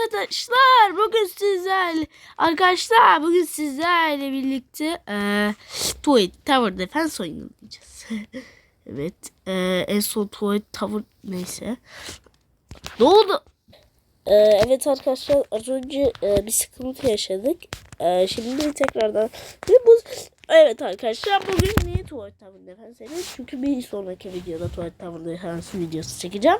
arkadaşlar bugün sizlerle arkadaşlar bugün sizlerle birlikte eee Tuvalet Tower Defense oynayacağız. evet eee en son Tuvalet Tower neyse. Ne oldu? Eee, evet arkadaşlar az önce eee, bir sıkıntı yaşadık. Eee, şimdi tekrardan ve bu Evet arkadaşlar bugün niye Tuvalet Defense ediyoruz? Çünkü bir sonraki videoda Tuvalet Tower Defense videosu çekeceğim.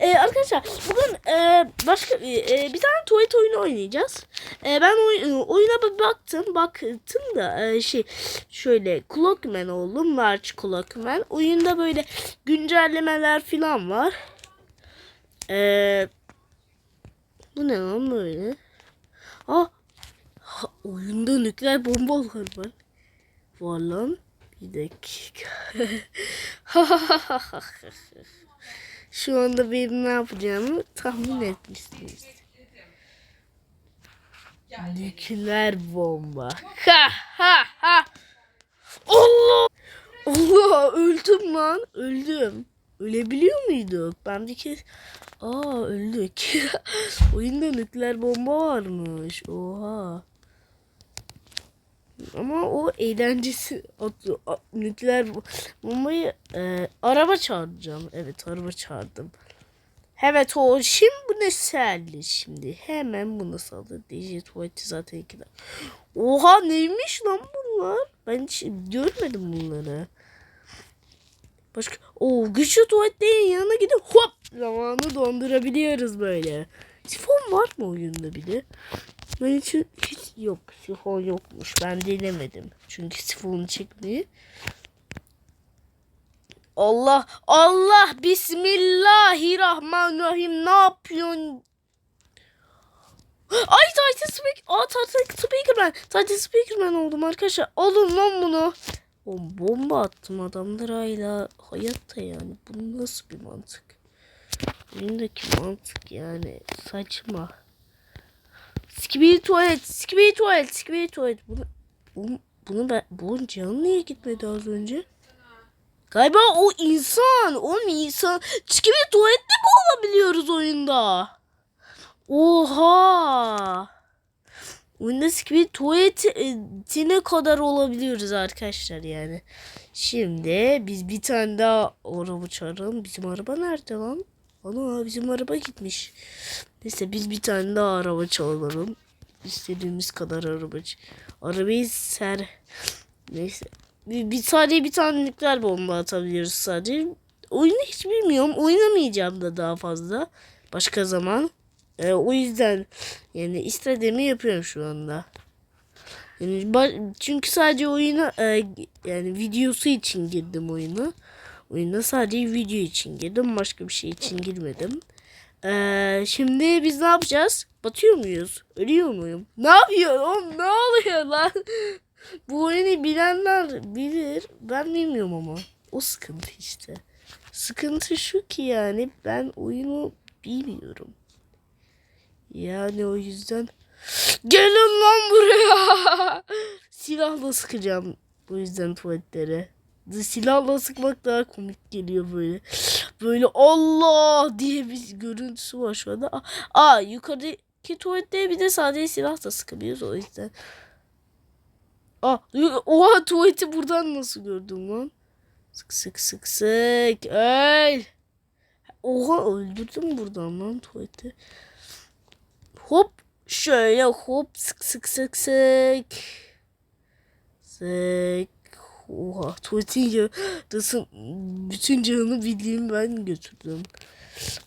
Ee, arkadaşlar bugün e, başka e, bir tane tuvalet oyunu oynayacağız. E, ben oy, oyuna bir baktım. Baktım da e, şey şöyle Clockman oldum. Large Clockman. Oyunda böyle güncellemeler falan var. E, bu ne lan böyle? Aa, ha, oyunda nükleer bombalar var. Var lan. Bir dakika. Şu anda benim ne yapacağımı tahmin etmişsiniz. Nükleer bomba. Ha ha ha. Allah! Allah öldüm lan. Öldüm. Ölebiliyor muyduk? Ben bir kez... Aa öldük. Oyunda nükleer bomba varmış. Oha. Ama o eğlencesi atıyor. A- Nükleer bombayı e, araba çağıracağım. Evet araba çağırdım. Evet o şimdi bu ne selli şimdi. Hemen bunu saldı. DJ tuvaleti zaten iki. Oha neymiş lan bunlar? Ben hiç görmedim bunları. Başka o güçlü tuvaletlerin yanına gidip hop zamanı dondurabiliyoruz böyle. Sifon var mı oyunda bir Ben hiç, hiç yok. Sifon yokmuş. Ben denemedim. Çünkü sifonu çekmeyi. Allah Allah Bismillahirrahmanirrahim ne yapıyorsun? Ay Titan Speak. Aa Titan Speakerman. Titan Speakerman oldum arkadaşlar. Alın lan bunu. O bomba attım adamlar hala hayatta yani. Bu nasıl bir mantık? Oyundaki mantık yani saçma. Skibidi tuvalet, skibidi tuvalet, skibidi tuvalet. Bunu, bunu, bunu ben, bunun canı niye gitmedi az önce? Galiba o insan, o insan. Skibidi tuvalette mi olabiliyoruz oyunda? Oha! Oyunda skibidi tuvaletine kadar olabiliyoruz arkadaşlar yani. Şimdi biz bir tane daha araba çağıralım. Bizim araba nerede lan? Ana bizim araba gitmiş. Neyse biz bir tane daha araba çalalım. İstediğimiz kadar araba. Arabayı ser. Neyse. Bir, bir sadece bir tane nükleer bomba atabiliyoruz sadece. Oyunu hiç bilmiyorum. Oynamayacağım da daha fazla. Başka zaman. Ee, o yüzden yani istediğimi yapıyorum şu anda. Yani çünkü sadece oyuna e, yani videosu için girdim oyuna. Oyuna sadece video için girdim. Başka bir şey için girmedim. Ee, şimdi biz ne yapacağız? Batıyor muyuz? Ölüyor muyum? Ne yapıyor oğlum? Ne oluyor lan? Bu oyunu bilenler bilir. Ben bilmiyorum ama. O sıkıntı işte. Sıkıntı şu ki yani ben oyunu bilmiyorum. Yani o yüzden gelin lan buraya. Silahla sıkacağım bu yüzden tuvaletlere. Silahla sıkmak daha komik geliyor böyle. Böyle Allah diye bir görüntüsü var şu anda. Aa, aa yukarıdaki tuvalette bir de sadece silahla sıkabiliyoruz o yüzden. Aa, oha tuvaleti buradan nasıl gördüm lan? Sık sık sık sık. Öl. Oha öldürdüm buradan lan tuvaleti. Hop şöyle hop sık sık sık sık. Sık. Oha tuvaletin yarısı bütün canını bildiğim ben götürdüm.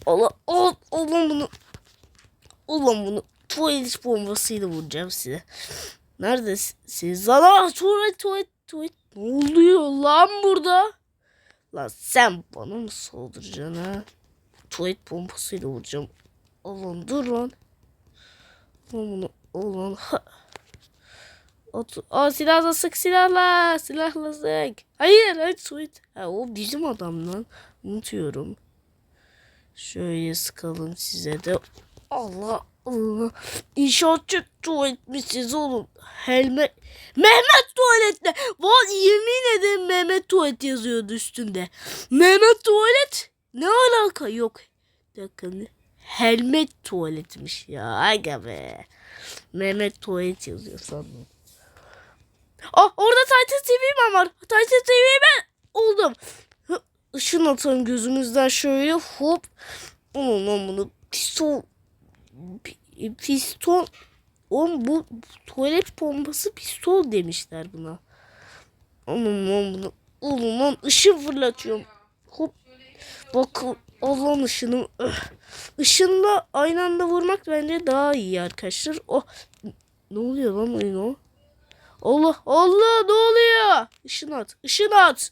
Allah al alın bunu. Alın bunu. Tuvalet bombasıyla vuracağım size. Neredesiniz? Lan ah, tuvalet tuvalet tuvalet. Ne oluyor lan burada? Lan sen bana mı saldıracaksın ha? Tuvalet bombasıyla vuracağım. Alın dur lan. Alın bunu. Alın. Otur. Silahla sık silahla. Silahla sık. Hayır hayır Sweet. Ha, o bizim adam lan. Unutuyorum. Şöyle sıkalım size de. Allah Allah. İnşaatçı tuvaletmişsiniz oğlum. Helme. Mehmet tuvalette. Vallahi yemin ederim Mehmet tuvalet yazıyordu üstünde. Mehmet tuvalet. Ne alaka? Yok. Dakika helmet tuvaletmiş ya. Aga be. Mehmet tuvalet yazıyor sandım. Ah orada Titan TV ben var. Titan TV ben oldum. Işın atalım gözümüzden şöyle hop. Aman lan bunu pistol pi- piston Oğlum bu tuvalet pompası pistol demişler buna. Aman lan bunu. Oğlum lan ışın fırlatıyorum. Hop. Bak Allah'ın ışını. Öh. Işınla aynı anda vurmak bence daha iyi arkadaşlar. Oh. Ne oluyor lan oyun o? Allah Allah ne oluyor? Işın at. Işın at.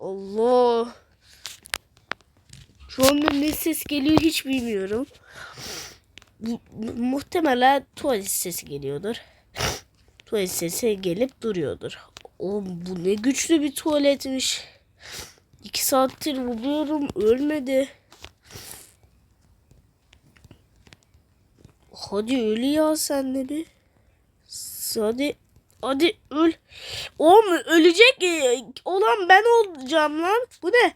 Allah. Şu anda ne ses geliyor hiç bilmiyorum. Muhtemelen tuvalet sesi geliyordur. Tuvalet sesi gelip duruyordur. O bu ne güçlü bir tuvaletmiş. İki saattir buluyorum ölmedi. Hadi öl ya sen de bir. Hadi hadi öl. O mu ölecek e, olan ben olacağım lan. Bu ne?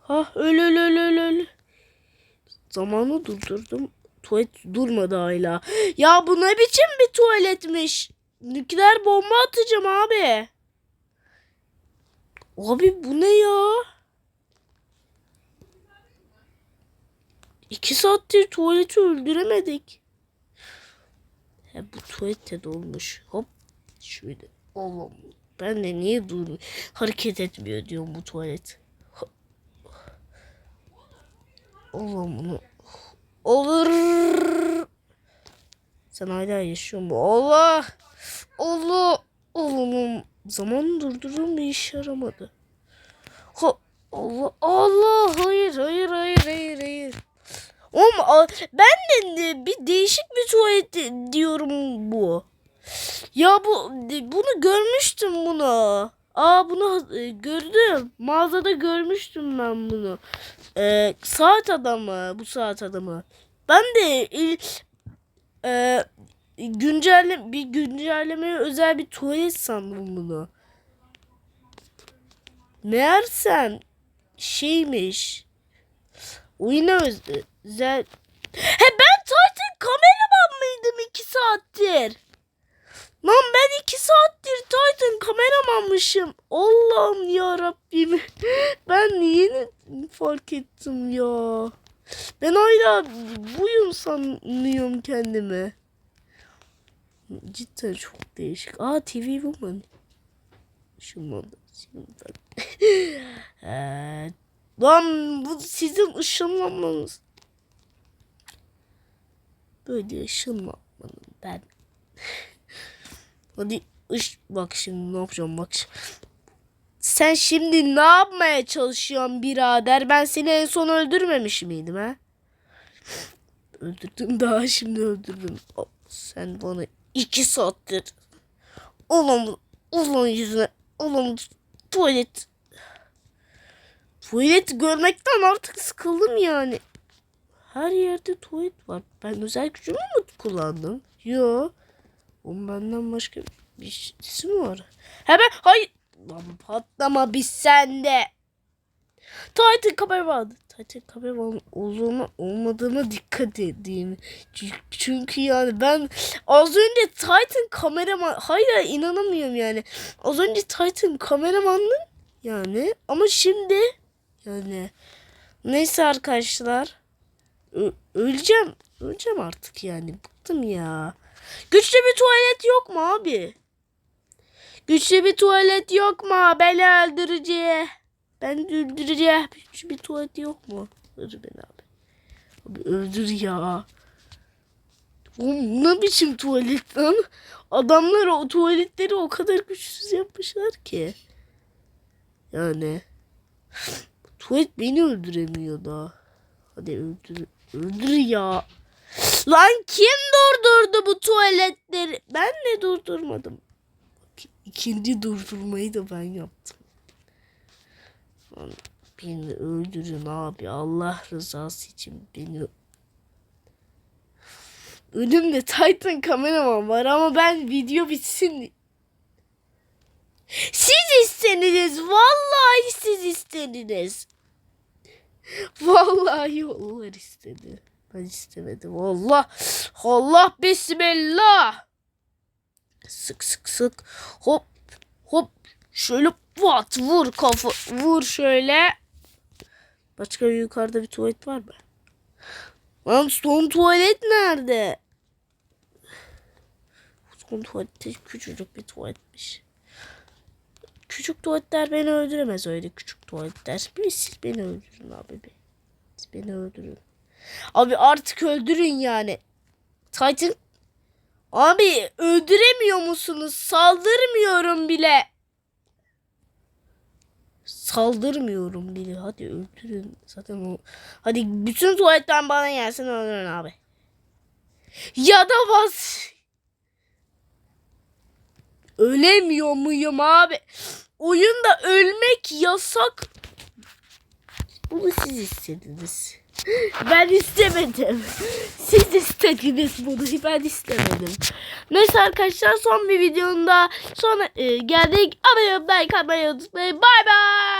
Ha öl öl öl öl öl. Zamanı durdurdum. Tuvalet durmadı hala. Ya bu ne biçim bir tuvaletmiş? Nükleer bomba atacağım abi. Abi bu ne ya? İki saattir tuvaleti öldüremedik. He, bu tuvalet de dolmuş. Hop. Şöyle. Allah'ım. Ben de niye dur hareket etmiyor diyorum bu tuvalet. Allah'ım bunu. Olur. Sen hala yaşıyor mu? Allah. Allah. Allah'ım. Zaman durdurum bir işe yaramadı. Ha, Allah. Allah. Hayır. Hayır. Hayır. Hayır. Oğlum ben de bir değişik bir tuvalet diyorum bu. Ya bu bunu görmüştüm bunu. Aa bunu e, gördüm. Mağazada görmüştüm ben bunu. Ee, saat adamı bu saat adamı. Ben de e, e, güncelle bir güncellemeye özel bir tuvalet sandım bunu. Meğersem şeymiş. Oyuna öz- özel. He ben Titan kameraman mıydım iki saattir? Lan ben iki saattir Titan kameramanmışım. Allah'ım ya Rabbim. Ben yeni fark ettim ya. Ben hala buyum sanıyorum kendimi. Cidden çok değişik. Aa TV Woman. Şundan da şundan. Ee, lan bu sizin ışınlanmanız. Böyle ışınlanmanın ben. Hadi ış bak şimdi ne yapacağım bak. Sen şimdi ne yapmaya çalışıyorsun birader? Ben seni en son öldürmemiş miydim ha? Öldürdüm daha şimdi öldürdüm. Oh, Sen bana iki saattir. Ulan ulan yüzüne. Ulan tuvalet. Tuvalet görmekten artık sıkıldım yani. Her yerde tuvalet var. Ben özel gücümü mü kullandım? Yo. Onun benden başka bir şeysi mi var? Hemen hayır. Lan patlama biz sende. Titan kamera vardı. Titan kamera olduğuna olmadığına dikkat edeyim. Çünkü yani ben az önce Titan kameraman hayır inanamıyorum yani. Az önce Titan kameramandım yani ama şimdi yani neyse arkadaşlar Ö- öleceğim. Öleceğim artık yani. Bıktım ya. Güçlü bir tuvalet yok mu abi? Güçlü bir tuvalet yok mu? Beni öldüreceği. Ben öldüreceğim. Güçlü bir tuvalet yok mu? Öldür beni abi. Abi öldür ya. Oğlum ne biçim tuvalet lan? Adamlar o tuvaletleri o kadar güçsüz yapmışlar ki. Yani. Tuvalet beni öldüremiyor daha. Hadi öldür. Öldür ya. Lan kim durdurdu bu tuvaletleri? Ben de durdurmadım. İkinci durdurmayı da ben yaptım. Lan beni öldürün abi. Allah rızası için beni Önümde Titan kameraman var ama ben video bitsin. Siz istediniz. Vallahi siz istediniz. Vallahi onlar istedi. Ben istemedim. Allah. Allah bismillah. Sık sık sık. Hop hop. Şöyle pat vur kafa. Vur şöyle. Başka yukarıda bir tuvalet var mı? Lan son tuvalet nerede? Son tuvalet de küçücük bir tuvaletmiş. Küçük tuvaletler beni öldüremez öyle küçük tuvaletler. Bir siz beni öldürün abi bir. Siz beni öldürün. Abi artık öldürün yani. Titan Abi öldüremiyor musunuz? Saldırmıyorum bile. Saldırmıyorum bile. Hadi öldürün. Zaten o. Hadi bütün tuvaletten bana gelsin öldürün abi. Ya da bas. Ölemiyor muyum abi? Oyunda ölmek yasak. Bunu siz istediniz. Ben istemedim. Siz istediniz bunu. Ben istemedim. Neyse arkadaşlar son bir videonun sonra e, geldik. Abone olmayı, like atmayı unutmayın. Bay bay.